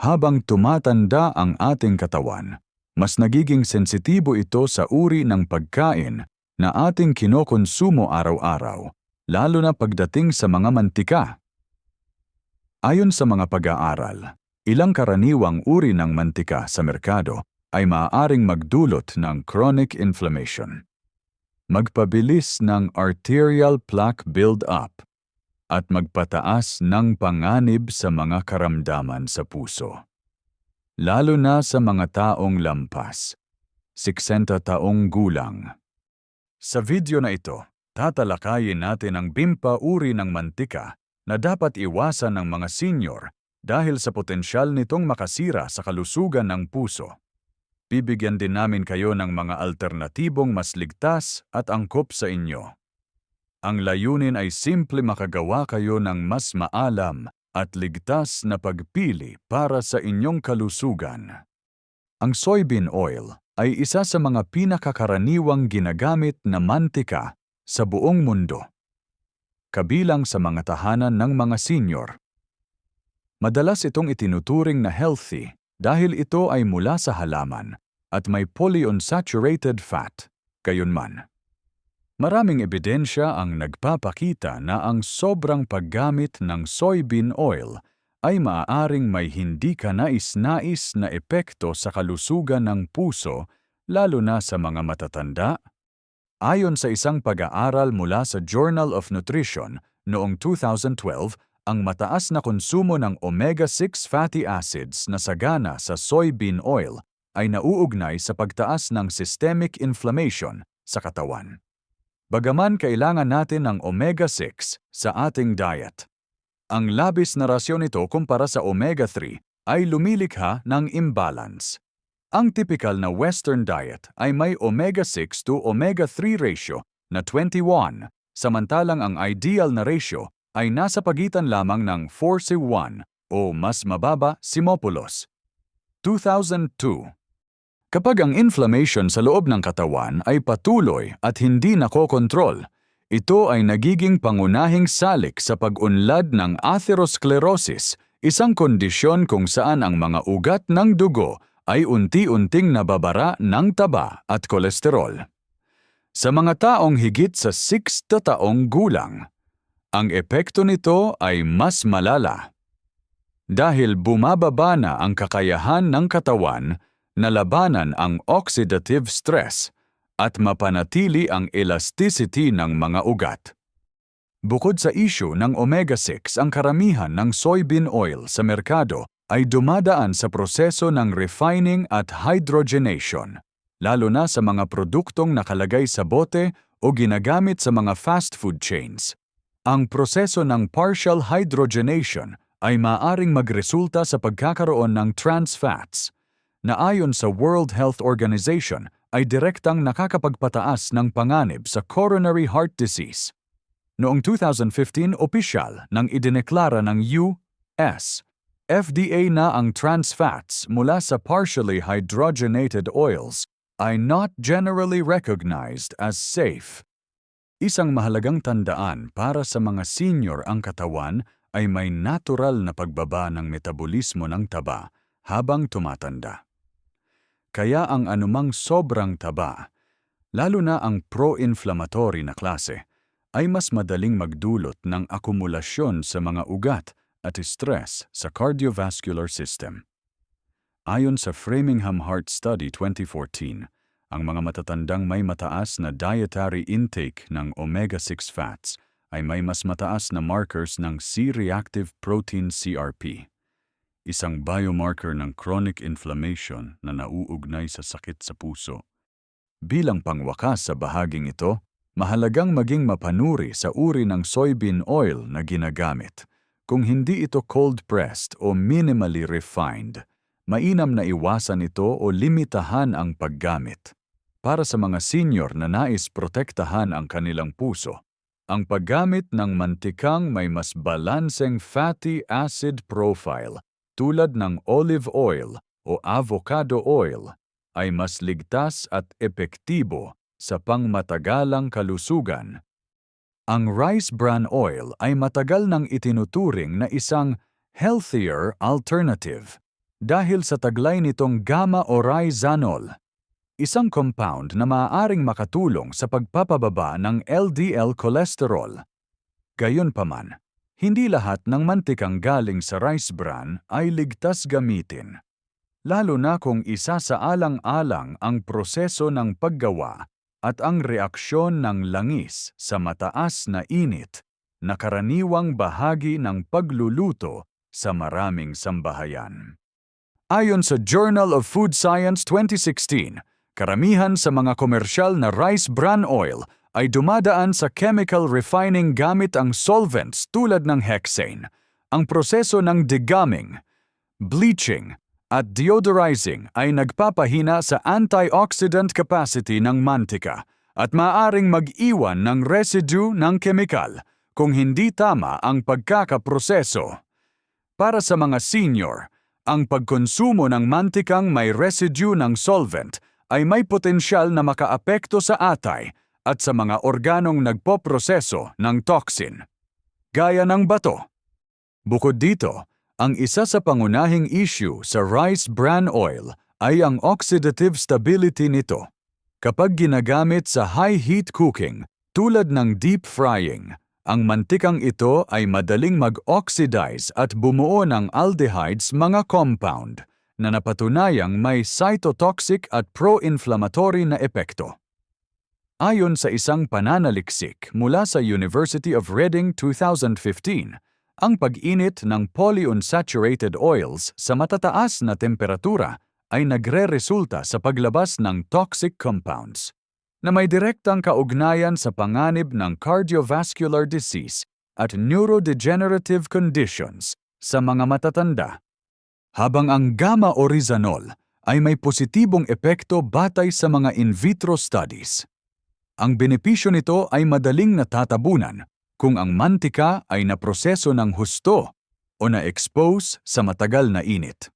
Habang tumatanda ang ating katawan, mas nagiging sensitibo ito sa uri ng pagkain na ating kinokonsumo araw-araw, lalo na pagdating sa mga mantika. Ayon sa mga pag-aaral, ilang karaniwang uri ng mantika sa merkado ay maaaring magdulot ng chronic inflammation. Magpabilis ng arterial plaque build-up at magpataas ng panganib sa mga karamdaman sa puso. Lalo na sa mga taong lampas, 60 taong gulang. Sa video na ito, tatalakayin natin ang bimpa uri ng mantika na dapat iwasan ng mga senior dahil sa potensyal nitong makasira sa kalusugan ng puso. Bibigyan din namin kayo ng mga alternatibong mas ligtas at angkop sa inyo. Ang layunin ay simple makagawa kayo ng mas maalam at ligtas na pagpili para sa inyong kalusugan. Ang soybean oil ay isa sa mga pinakakaraniwang ginagamit na mantika sa buong mundo. Kabilang sa mga tahanan ng mga senior. Madalas itong itinuturing na healthy dahil ito ay mula sa halaman at may polyunsaturated fat, gayunman. Maraming ebidensya ang nagpapakita na ang sobrang paggamit ng soybean oil ay maaaring may hindi ka nais-nais na epekto sa kalusugan ng puso lalo na sa mga matatanda. Ayon sa isang pag-aaral mula sa Journal of Nutrition noong 2012, ang mataas na konsumo ng omega-6 fatty acids na sagana sa soybean oil ay nauugnay sa pagtaas ng systemic inflammation sa katawan. Bagaman kailangan natin ng omega-6 sa ating diet, ang labis na rasyon nito kumpara sa omega-3 ay lumilikha ng imbalance. Ang typical na Western diet ay may omega-6 to omega-3 ratio na 21, samantalang ang ideal na ratio ay nasa pagitan lamang ng 4 si 1 o mas mababa Simopulos. 2002 Kapag ang inflammation sa loob ng katawan ay patuloy at hindi nakokontrol, ito ay nagiging pangunahing salik sa pag-unlad ng atherosclerosis, isang kondisyon kung saan ang mga ugat ng dugo ay unti-unting nababara ng taba at kolesterol. Sa mga taong higit sa 6 taong gulang, ang epekto nito ay mas malala. Dahil bumababa na ang kakayahan ng katawan na labanan ang oxidative stress at mapanatili ang elasticity ng mga ugat. Bukod sa issue ng omega-6, ang karamihan ng soybean oil sa merkado ay dumadaan sa proseso ng refining at hydrogenation, lalo na sa mga produktong nakalagay sa bote o ginagamit sa mga fast food chains. Ang proseso ng partial hydrogenation ay maaring magresulta sa pagkakaroon ng trans fats, na ayon sa World Health Organization ay direktang nakakapagpataas ng panganib sa coronary heart disease. Noong 2015, opisyal nang idineklara ng U.S. FDA na ang trans fats mula sa partially hydrogenated oils ay not generally recognized as safe Isang mahalagang tandaan para sa mga senior ang katawan ay may natural na pagbaba ng metabolismo ng taba habang tumatanda. Kaya ang anumang sobrang taba, lalo na ang pro-inflammatory na klase, ay mas madaling magdulot ng akumulasyon sa mga ugat at stress sa cardiovascular system. Ayon sa Framingham Heart Study 2014, ang mga matatandang may mataas na dietary intake ng omega-6 fats ay may mas mataas na markers ng C-reactive protein CRP, isang biomarker ng chronic inflammation na nauugnay sa sakit sa puso. Bilang pangwakas sa bahaging ito, mahalagang maging mapanuri sa uri ng soybean oil na ginagamit. Kung hindi ito cold-pressed o minimally refined, mainam na iwasan ito o limitahan ang paggamit. Para sa mga senior na nais protektahan ang kanilang puso, ang paggamit ng mantikang may mas balanseng fatty acid profile tulad ng olive oil o avocado oil ay mas ligtas at epektibo sa pangmatagalang kalusugan. Ang rice bran oil ay matagal nang itinuturing na isang healthier alternative dahil sa taglay nitong gamma-oryzanol, isang compound na maaaring makatulong sa pagpapababa ng LDL cholesterol. Gayunpaman, hindi lahat ng mantikang galing sa rice bran ay ligtas gamitin. Lalo na kung isa sa alang-alang ang proseso ng paggawa at ang reaksyon ng langis sa mataas na init na karaniwang bahagi ng pagluluto sa maraming sambahayan. Ayon sa Journal of Food Science 2016, karamihan sa mga komersyal na rice bran oil ay dumadaan sa chemical refining gamit ang solvents tulad ng hexane, ang proseso ng degumming, bleaching, at deodorizing ay nagpapahina sa antioxidant capacity ng mantika at maaring mag-iwan ng residue ng kemikal kung hindi tama ang pagkakaproseso. Para sa mga senior, ang pagkonsumo ng mantikang may residue ng solvent ay may potensyal na makaapekto sa atay at sa mga organong nagpoproseso ng toxin, gaya ng bato. Bukod dito, ang isa sa pangunahing issue sa rice bran oil ay ang oxidative stability nito. Kapag ginagamit sa high heat cooking, tulad ng deep frying, ang mantikang ito ay madaling mag-oxidize at bumuo ng aldehydes mga compound na napatunayang may cytotoxic at pro-inflammatory na epekto. Ayon sa isang pananaliksik mula sa University of Reading 2015, ang pag-init ng polyunsaturated oils sa matataas na temperatura ay nagre-resulta sa paglabas ng toxic compounds na may direktang kaugnayan sa panganib ng cardiovascular disease at neurodegenerative conditions sa mga matatanda. Habang ang gamma-oryzanol ay may positibong epekto batay sa mga in vitro studies. Ang benepisyo nito ay madaling natatabunan kung ang mantika ay naproseso ng husto o na-expose sa matagal na init.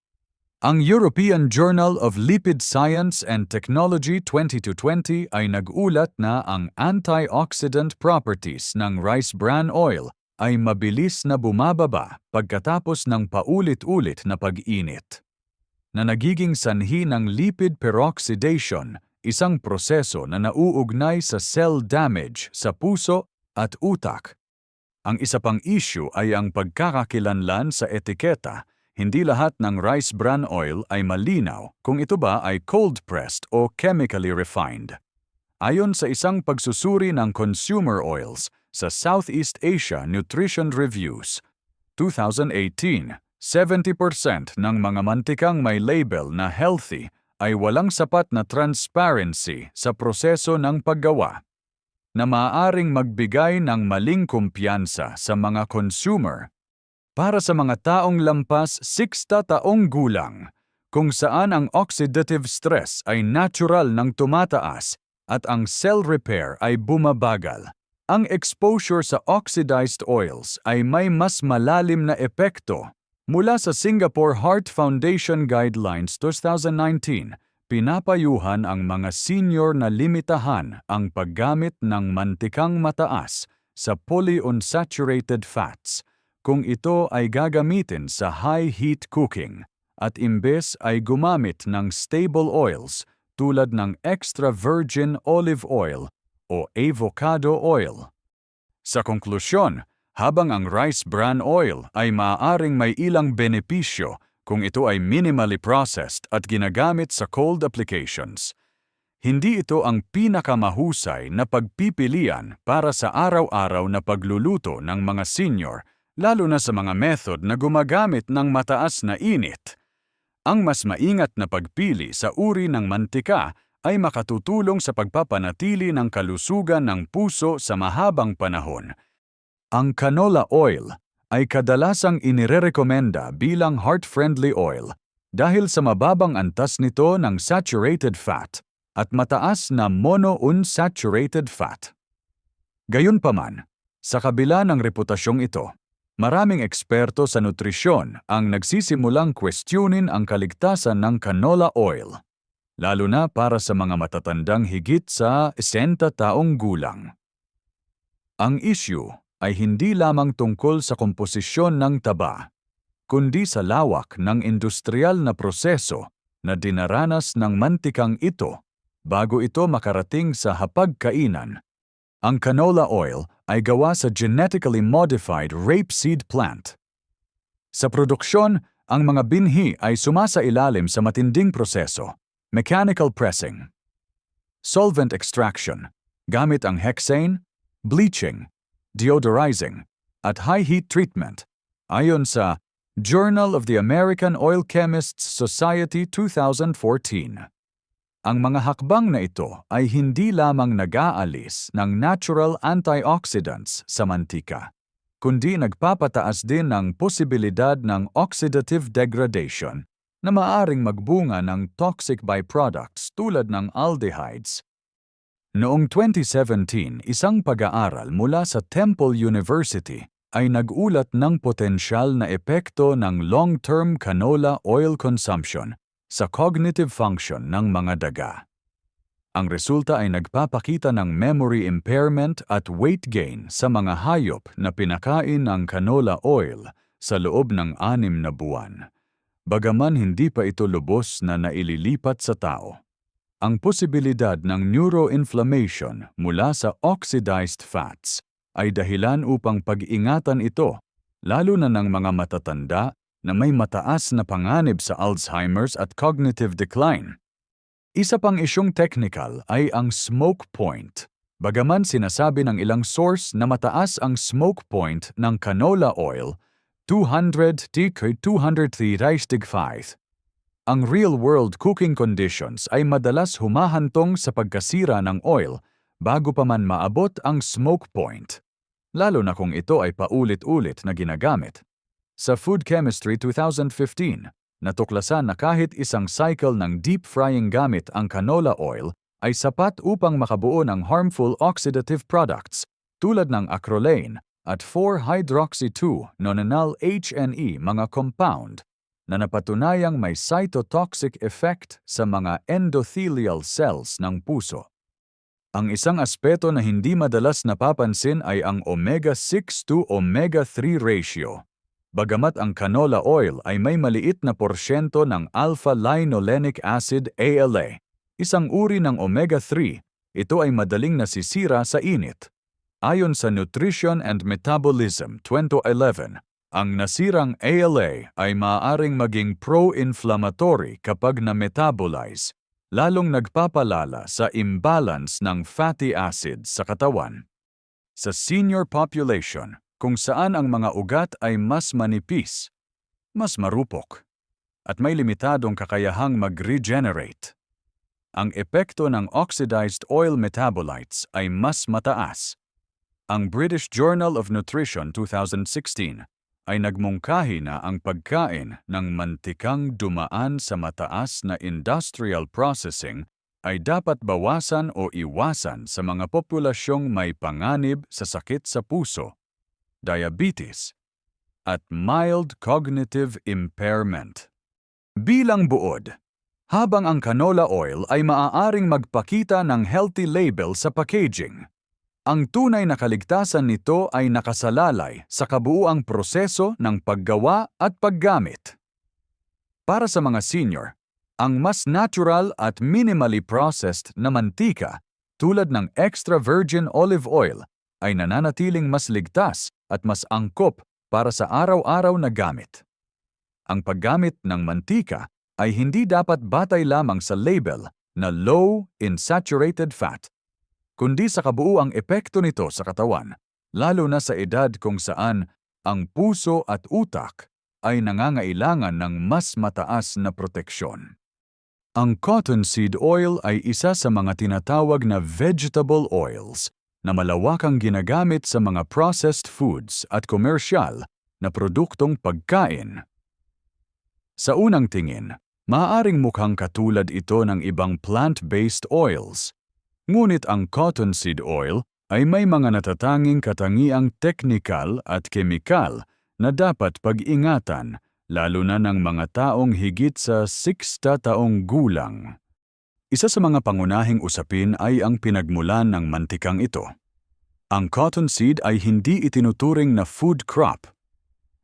Ang European Journal of Lipid Science and Technology 2020 ay nag-ulat na ang antioxidant properties ng rice bran oil ay mabilis na bumababa pagkatapos ng paulit-ulit na pag-init. Na nagiging sanhi ng lipid peroxidation, isang proseso na nauugnay sa cell damage sa puso at utak. Ang isa pang issue ay ang pagkakakilanlan sa etiketa. Hindi lahat ng rice bran oil ay malinaw kung ito ba ay cold-pressed o chemically refined. Ayon sa isang pagsusuri ng consumer oils sa Southeast Asia Nutrition Reviews, 2018, 70% ng mga mantikang may label na healthy ay walang sapat na transparency sa proseso ng paggawa na maaaring magbigay ng maling kumpiyansa sa mga consumer para sa mga taong lampas 60 taong gulang, kung saan ang oxidative stress ay natural nang tumataas at ang cell repair ay bumabagal. Ang exposure sa oxidized oils ay may mas malalim na epekto mula sa Singapore Heart Foundation Guidelines 2019 pinapayuhan ang mga senior na limitahan ang paggamit ng mantikang mataas sa polyunsaturated fats kung ito ay gagamitin sa high heat cooking at imbes ay gumamit ng stable oils tulad ng extra virgin olive oil o avocado oil. Sa konklusyon, habang ang rice bran oil ay maaaring may ilang benepisyo kung ito ay minimally processed at ginagamit sa cold applications. Hindi ito ang pinakamahusay na pagpipilian para sa araw-araw na pagluluto ng mga senior, lalo na sa mga method na gumagamit ng mataas na init. Ang mas maingat na pagpili sa uri ng mantika ay makatutulong sa pagpapanatili ng kalusugan ng puso sa mahabang panahon. Ang canola oil ay kadalasang inirerekomenda bilang heart-friendly oil dahil sa mababang antas nito ng saturated fat at mataas na monounsaturated fat. Gayunpaman, sa kabila ng reputasyong ito, maraming eksperto sa nutrisyon ang nagsisimulang questionin ang kaligtasan ng canola oil, lalo na para sa mga matatandang higit sa 60 taong gulang. Ang issue ay hindi lamang tungkol sa komposisyon ng taba. kundi sa lawak ng industrial na proseso na dinaranas ng mantikang ito bago ito makarating sa hapagkainan. Ang canola oil ay gawa sa genetically modified rapeseed plant. Sa produksyon, ang mga binhi ay sumasailalim sa matinding proseso, mechanical pressing, solvent extraction, gamit ang hexane, bleaching, deodorizing, at high heat treatment, ayon sa Journal of the American Oil Chemists Society 2014. Ang mga hakbang na ito ay hindi lamang nag-aalis ng natural antioxidants sa mantika, kundi nagpapataas din ng posibilidad ng oxidative degradation na maaring magbunga ng toxic byproducts tulad ng aldehydes. Noong 2017, isang pag-aaral mula sa Temple University ay nagulat ng potensyal na epekto ng long-term canola oil consumption sa cognitive function ng mga daga. Ang resulta ay nagpapakita ng memory impairment at weight gain sa mga hayop na pinakain ng canola oil sa loob ng anim na buwan. Bagaman hindi pa ito lubos na naililipat sa tao. Ang posibilidad ng neuroinflammation mula sa oxidized fats ay dahilan upang pag-ingatan ito, lalo na ng mga matatanda na may mataas na panganib sa Alzheimer's at cognitive decline. Isa pang isyong technical ay ang smoke point. Bagaman sinasabi ng ilang source na mataas ang smoke point ng canola oil, 200 to 235. Ang real-world cooking conditions ay madalas humahantong sa pagkasira ng oil bago pa man maabot ang smoke point, lalo na kung ito ay paulit-ulit na ginagamit. Sa Food Chemistry 2015, natuklasan na kahit isang cycle ng deep frying gamit ang canola oil ay sapat upang makabuo ng harmful oxidative products tulad ng acrolane at 4-hydroxy-2-nonenal HNE mga compound na napatunayang may cytotoxic effect sa mga endothelial cells ng puso. Ang isang aspeto na hindi madalas napapansin ay ang omega-6 to omega-3 ratio Bagamat ang canola oil ay may maliit na porsyento ng alpha-linolenic acid ALA, isang uri ng omega-3, ito ay madaling nasisira sa init. Ayon sa Nutrition and Metabolism 2011, ang nasirang ALA ay maaaring maging pro-inflammatory kapag na-metabolize, lalong nagpapalala sa imbalance ng fatty acids sa katawan. Sa senior population, kung saan ang mga ugat ay mas manipis, mas marupok, at may limitadong kakayahang mag-regenerate. Ang epekto ng oxidized oil metabolites ay mas mataas. Ang British Journal of Nutrition 2016 ay nagmungkahi na ang pagkain ng mantikang dumaan sa mataas na industrial processing ay dapat bawasan o iwasan sa mga populasyong may panganib sa sakit sa puso diabetes, at mild cognitive impairment. Bilang buod, habang ang canola oil ay maaaring magpakita ng healthy label sa packaging, ang tunay na kaligtasan nito ay nakasalalay sa kabuuang proseso ng paggawa at paggamit. Para sa mga senior, ang mas natural at minimally processed na mantika tulad ng extra virgin olive oil ay nananatiling mas ligtas at mas angkop para sa araw-araw na gamit. Ang paggamit ng mantika ay hindi dapat batay lamang sa label na low in saturated fat, kundi sa kabuuang epekto nito sa katawan, lalo na sa edad kung saan ang puso at utak ay nangangailangan ng mas mataas na proteksyon. Ang cottonseed oil ay isa sa mga tinatawag na vegetable oils na malawakang ginagamit sa mga processed foods at komersyal na produktong pagkain. Sa unang tingin, maaaring mukhang katulad ito ng ibang plant-based oils, ngunit ang cottonseed oil ay may mga natatanging katangiang teknikal at kemikal na dapat pag-ingatan lalo na ng mga taong higit sa 60 taong gulang. Isa sa mga pangunahing usapin ay ang pinagmulan ng mantikang ito. Ang cottonseed ay hindi itinuturing na food crop.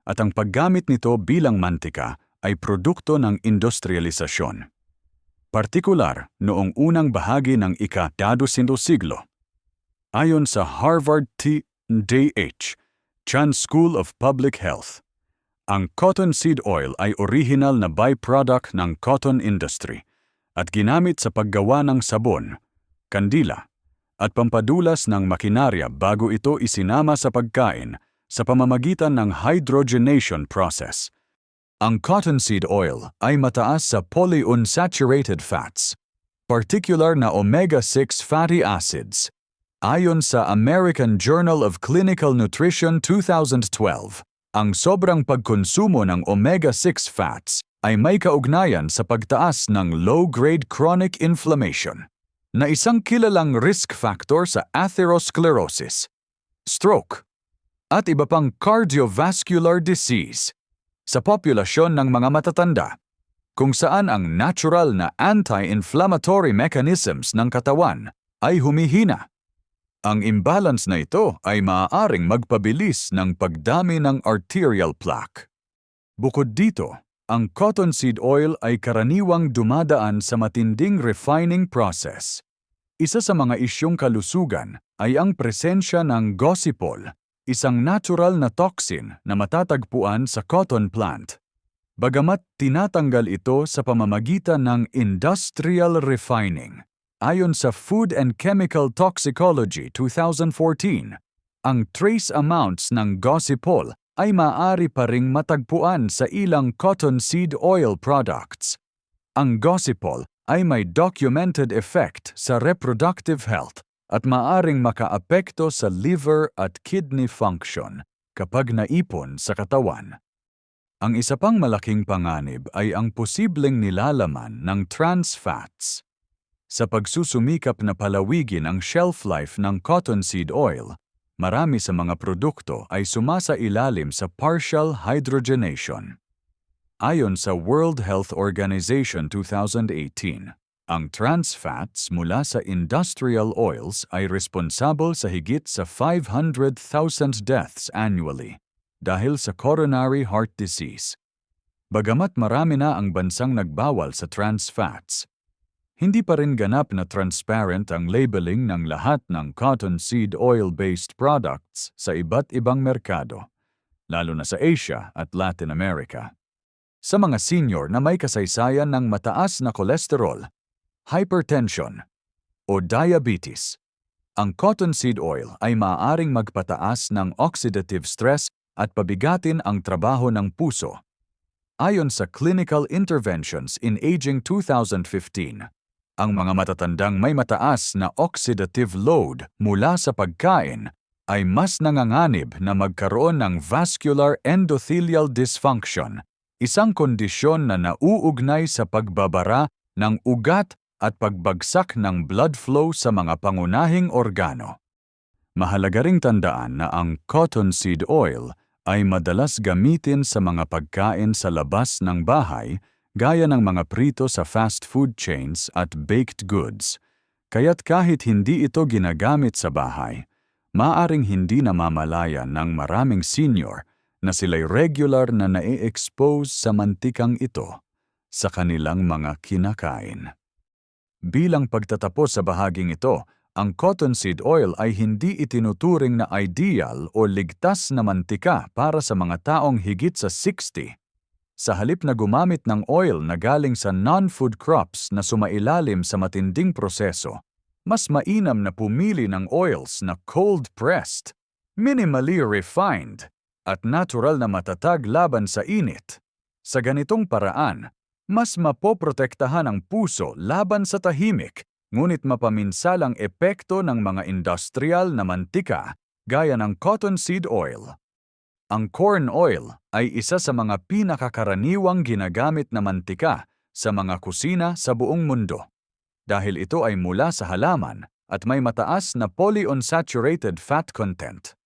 at ang paggamit nito bilang mantika ay produkto ng industrialisasyon. Partikular noong unang bahagi ng ika-dadosintong siglo. Ayon sa Harvard T. D.H. Chan School of Public Health, ang cottonseed oil ay original na byproduct ng cotton industry at ginamit sa paggawa ng sabon, kandila, at pampadulas ng makinarya bago ito isinama sa pagkain sa pamamagitan ng hydrogenation process. Ang cottonseed oil ay mataas sa polyunsaturated fats, particular na omega-6 fatty acids. Ayon sa American Journal of Clinical Nutrition 2012, ang sobrang pagkonsumo ng omega-6 fats ay may kaugnayan sa pagtaas ng low-grade chronic inflammation na isang kilalang risk factor sa atherosclerosis, stroke, at iba pang cardiovascular disease sa populasyon ng mga matatanda, kung saan ang natural na anti-inflammatory mechanisms ng katawan ay humihina. Ang imbalance na ito ay maaaring magpabilis ng pagdami ng arterial plaque. Bukod dito, ang cottonseed oil ay karaniwang dumadaan sa matinding refining process. Isa sa mga isyong kalusugan ay ang presensya ng gossypol, isang natural na toxin na matatagpuan sa cotton plant. Bagamat tinatanggal ito sa pamamagitan ng industrial refining. Ayon sa Food and Chemical Toxicology 2014, ang trace amounts ng gossypol ay maaari pa ring matagpuan sa ilang cottonseed oil products. Ang gossypol ay may documented effect sa reproductive health at maaring makaapekto sa liver at kidney function kapag naipon sa katawan. Ang isa pang malaking panganib ay ang posibleng nilalaman ng trans fats. Sa pagsusumikap na palawigin ang shelf life ng cottonseed oil, marami sa mga produkto ay sumasa ilalim sa partial hydrogenation. Ayon sa World Health Organization 2018, ang trans fats mula sa industrial oils ay responsable sa higit sa 500,000 deaths annually dahil sa coronary heart disease. Bagamat marami na ang bansang nagbawal sa trans fats, hindi pa rin ganap na transparent ang labeling ng lahat ng cottonseed oil-based products sa iba't ibang merkado, lalo na sa Asia at Latin America. Sa mga senior na may kasaysayan ng mataas na kolesterol, hypertension, o diabetes, ang cottonseed oil ay maaaring magpataas ng oxidative stress at pabigatin ang trabaho ng puso. Ayon sa Clinical Interventions in Aging 2015, ang mga matatandang may mataas na oxidative load mula sa pagkain ay mas nanganganib na magkaroon ng vascular endothelial dysfunction, isang kondisyon na nauugnay sa pagbabara ng ugat at pagbagsak ng blood flow sa mga pangunahing organo. Mahalaga ring tandaan na ang cottonseed oil ay madalas gamitin sa mga pagkain sa labas ng bahay gaya ng mga prito sa fast food chains at baked goods, kaya't kahit hindi ito ginagamit sa bahay, maaring hindi namamalayan ng maraming senior na sila'y regular na nae-expose sa mantikang ito sa kanilang mga kinakain. Bilang pagtatapos sa bahaging ito, ang cottonseed oil ay hindi itinuturing na ideal o ligtas na mantika para sa mga taong higit sa 60 sa halip na gumamit ng oil na galing sa non-food crops na sumailalim sa matinding proseso, mas mainam na pumili ng oils na cold-pressed, minimally refined, at natural na matatag laban sa init. Sa ganitong paraan, mas mapoprotektahan ang puso laban sa tahimik, ngunit mapaminsalang epekto ng mga industrial na mantika gaya ng cottonseed oil. Ang corn oil ay isa sa mga pinakakaraniwang ginagamit na mantika sa mga kusina sa buong mundo dahil ito ay mula sa halaman at may mataas na polyunsaturated fat content.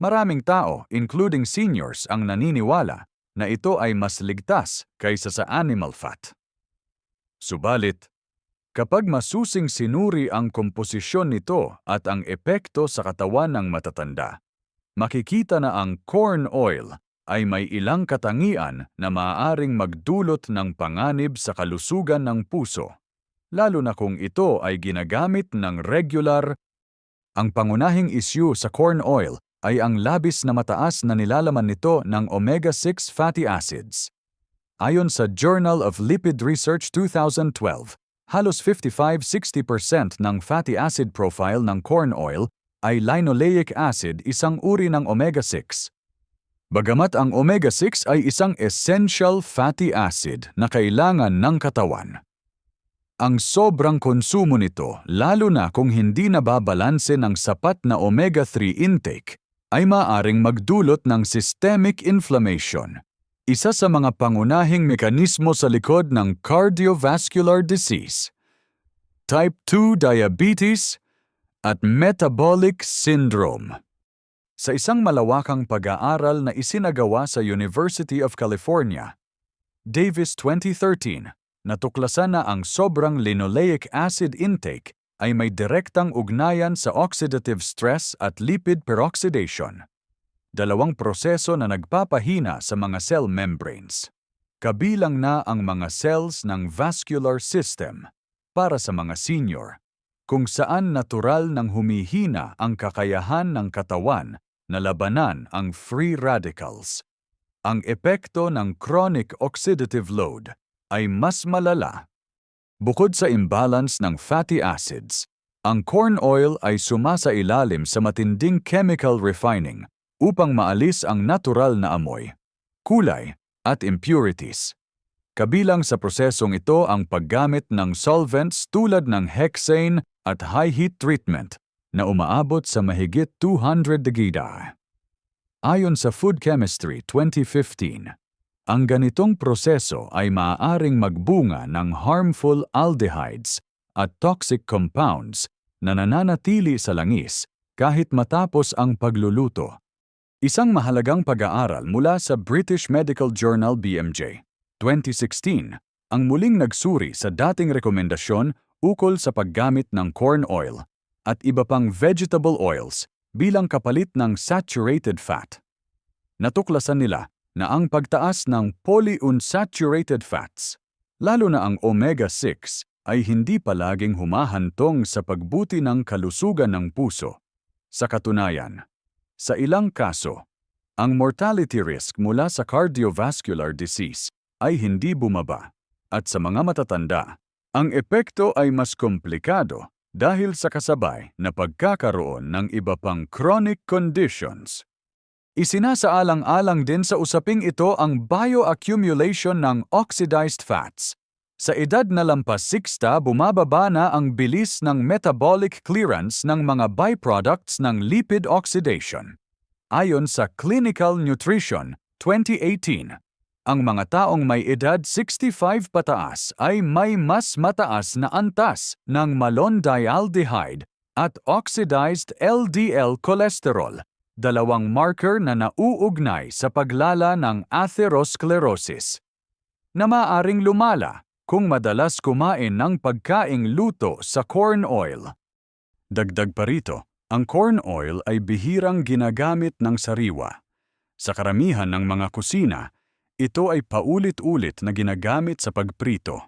Maraming tao, including seniors, ang naniniwala na ito ay mas ligtas kaysa sa animal fat. Subalit, kapag masusing sinuri ang komposisyon nito at ang epekto sa katawan ng matatanda, makikita na ang corn oil ay may ilang katangian na maaaring magdulot ng panganib sa kalusugan ng puso, lalo na kung ito ay ginagamit ng regular. Ang pangunahing isyu sa corn oil ay ang labis na mataas na nilalaman nito ng omega-6 fatty acids. Ayon sa Journal of Lipid Research 2012, halos 55-60% ng fatty acid profile ng corn oil ay linoleic acid isang uri ng omega-6. Bagamat ang omega-6 ay isang essential fatty acid na kailangan ng katawan. Ang sobrang konsumo nito, lalo na kung hindi nababalanse ng sapat na omega-3 intake, ay maaring magdulot ng systemic inflammation, isa sa mga pangunahing mekanismo sa likod ng cardiovascular disease, type 2 diabetes, at metabolic syndrome. Sa isang malawakang pag-aaral na isinagawa sa University of California, Davis 2013, natuklasan na ang sobrang linoleic acid intake ay may direktang ugnayan sa oxidative stress at lipid peroxidation, dalawang proseso na nagpapahina sa mga cell membranes. Kabilang na ang mga cells ng vascular system para sa mga senior, kung saan natural nang humihina ang kakayahan ng katawan na labanan ang free radicals. Ang epekto ng chronic oxidative load ay mas malala. Bukod sa imbalance ng fatty acids, ang corn oil ay sumasa ilalim sa matinding chemical refining upang maalis ang natural na amoy, kulay, at impurities. Kabilang sa prosesong ito ang paggamit ng solvents tulad ng hexane at high heat treatment na umaabot sa mahigit 200 degida. Ayon sa Food Chemistry 2015, ang ganitong proseso ay maaaring magbunga ng harmful aldehydes at toxic compounds na nananatili sa langis kahit matapos ang pagluluto. Isang mahalagang pag-aaral mula sa British Medical Journal BMJ 2016 ang muling nagsuri sa dating rekomendasyon ukol sa paggamit ng corn oil at iba pang vegetable oils bilang kapalit ng saturated fat. Natuklasan nila na ang pagtaas ng polyunsaturated fats, lalo na ang omega-6, ay hindi palaging humahantong sa pagbuti ng kalusugan ng puso. Sa katunayan, sa ilang kaso, ang mortality risk mula sa cardiovascular disease ay hindi bumaba at sa mga matatanda, ang epekto ay mas komplikado dahil sa kasabay na pagkakaroon ng iba pang chronic conditions. Isinasaalang-alang din sa usaping ito ang bioaccumulation ng oxidized fats. Sa edad na lampas 60, bumababa na ang bilis ng metabolic clearance ng mga byproducts ng lipid oxidation. Ayon sa Clinical Nutrition 2018, ang mga taong may edad 65 pataas ay may mas mataas na antas ng malondialdehyde at oxidized LDL cholesterol, dalawang marker na nauugnay sa paglala ng atherosclerosis, na maaring lumala kung madalas kumain ng pagkaing luto sa corn oil. Dagdag pa rito, ang corn oil ay bihirang ginagamit ng sariwa. Sa karamihan ng mga kusina, ito ay paulit-ulit na ginagamit sa pagprito.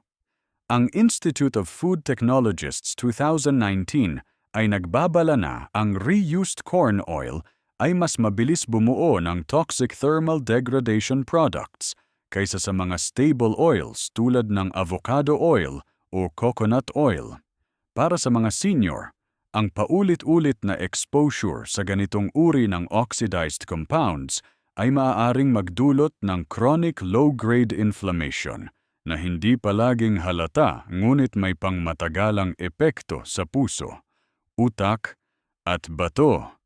Ang Institute of Food Technologists 2019 ay nagbabala na ang reused corn oil ay mas mabilis bumuo ng toxic thermal degradation products kaysa sa mga stable oils tulad ng avocado oil o coconut oil. Para sa mga senior, ang paulit-ulit na exposure sa ganitong uri ng oxidized compounds ay maaaring magdulot ng chronic low-grade inflammation na hindi palaging halata ngunit may pangmatagalang epekto sa puso, utak, at bato.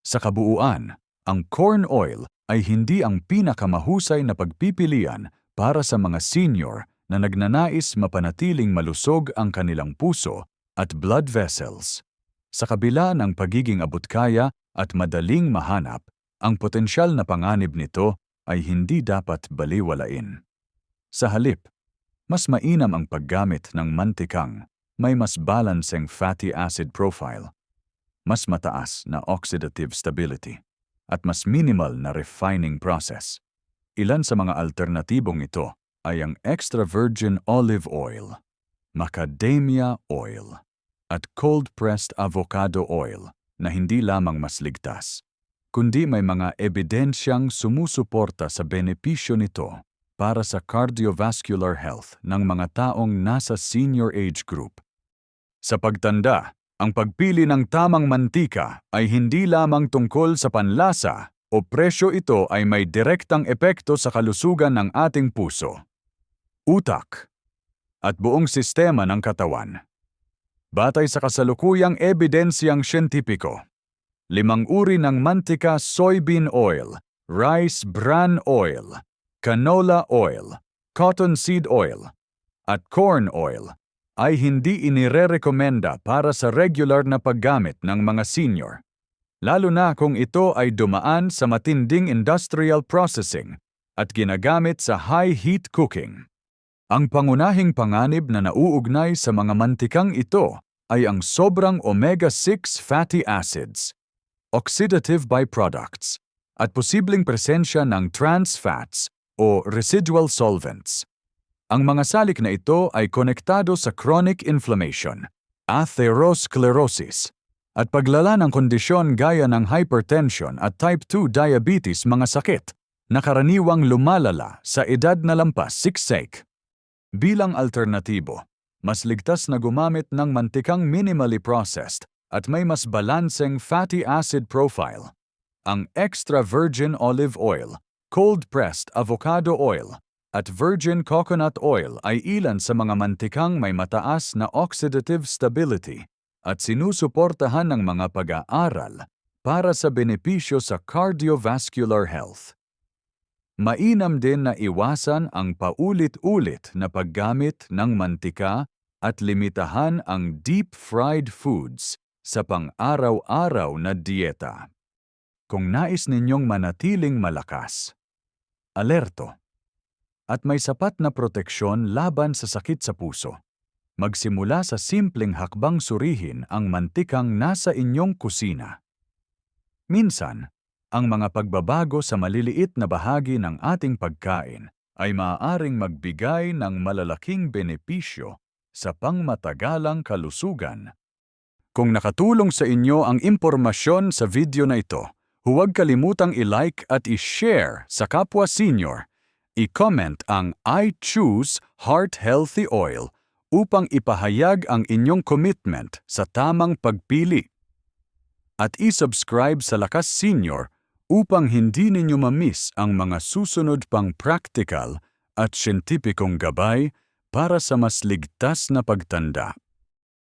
Sa kabuuan, ang corn oil ay hindi ang pinakamahusay na pagpipilian para sa mga senior na nagnanais mapanatiling malusog ang kanilang puso at blood vessels. Sa kabila ng pagiging abutkaya at madaling mahanap, ang potensyal na panganib nito ay hindi dapat baliwalain. Sa halip, mas mainam ang paggamit ng mantikang may mas balancing fatty acid profile, mas mataas na oxidative stability, at mas minimal na refining process. Ilan sa mga alternatibong ito ay ang extra virgin olive oil, macadamia oil, at cold-pressed avocado oil na hindi lamang mas ligtas, kundi may mga ebidensyang sumusuporta sa benepisyo nito para sa cardiovascular health ng mga taong nasa senior age group. Sa pagtanda, ang pagpili ng tamang mantika ay hindi lamang tungkol sa panlasa o presyo ito ay may direktang epekto sa kalusugan ng ating puso, utak, at buong sistema ng katawan. Batay sa kasalukuyang ebidensyang siyentipiko, limang uri ng mantika soybean oil, rice bran oil, canola oil, cottonseed oil, at corn oil ay hindi inirerekomenda para sa regular na paggamit ng mga senior, lalo na kung ito ay dumaan sa matinding industrial processing at ginagamit sa high-heat cooking. Ang pangunahing panganib na nauugnay sa mga mantikang ito ay ang sobrang omega-6 fatty acids, oxidative byproducts, at posibleng presensya ng trans fats o residual solvents. Ang mga salik na ito ay konektado sa chronic inflammation, atherosclerosis, at paglala ng kondisyon gaya ng hypertension at type 2 diabetes mga sakit na karaniwang lumalala sa edad na lampas siksik. Bilang alternatibo, mas ligtas na gumamit ng mantikang minimally processed at may mas balanseng fatty acid profile. Ang extra virgin olive oil, cold-pressed avocado oil, at virgin coconut oil ay ilan sa mga mantikang may mataas na oxidative stability at sinusuportahan ng mga pag-aaral para sa benepisyo sa cardiovascular health. Mainam din na iwasan ang paulit-ulit na paggamit ng mantika at limitahan ang deep-fried foods sa pang-araw-araw na dieta. Kung nais ninyong manatiling malakas, alerto, at may sapat na proteksyon laban sa sakit sa puso. Magsimula sa simpleng hakbang surihin ang mantikang nasa inyong kusina. Minsan, ang mga pagbabago sa maliliit na bahagi ng ating pagkain ay maaaring magbigay ng malalaking benepisyo sa pangmatagalang kalusugan. Kung nakatulong sa inyo ang impormasyon sa video na ito, huwag kalimutang i-like at i-share sa kapwa senior i-comment ang I choose Heart Healthy Oil upang ipahayag ang inyong commitment sa tamang pagpili. At i-subscribe sa Lakas Senior upang hindi ninyo mamiss ang mga susunod pang practical at siyentipikong gabay para sa mas ligtas na pagtanda.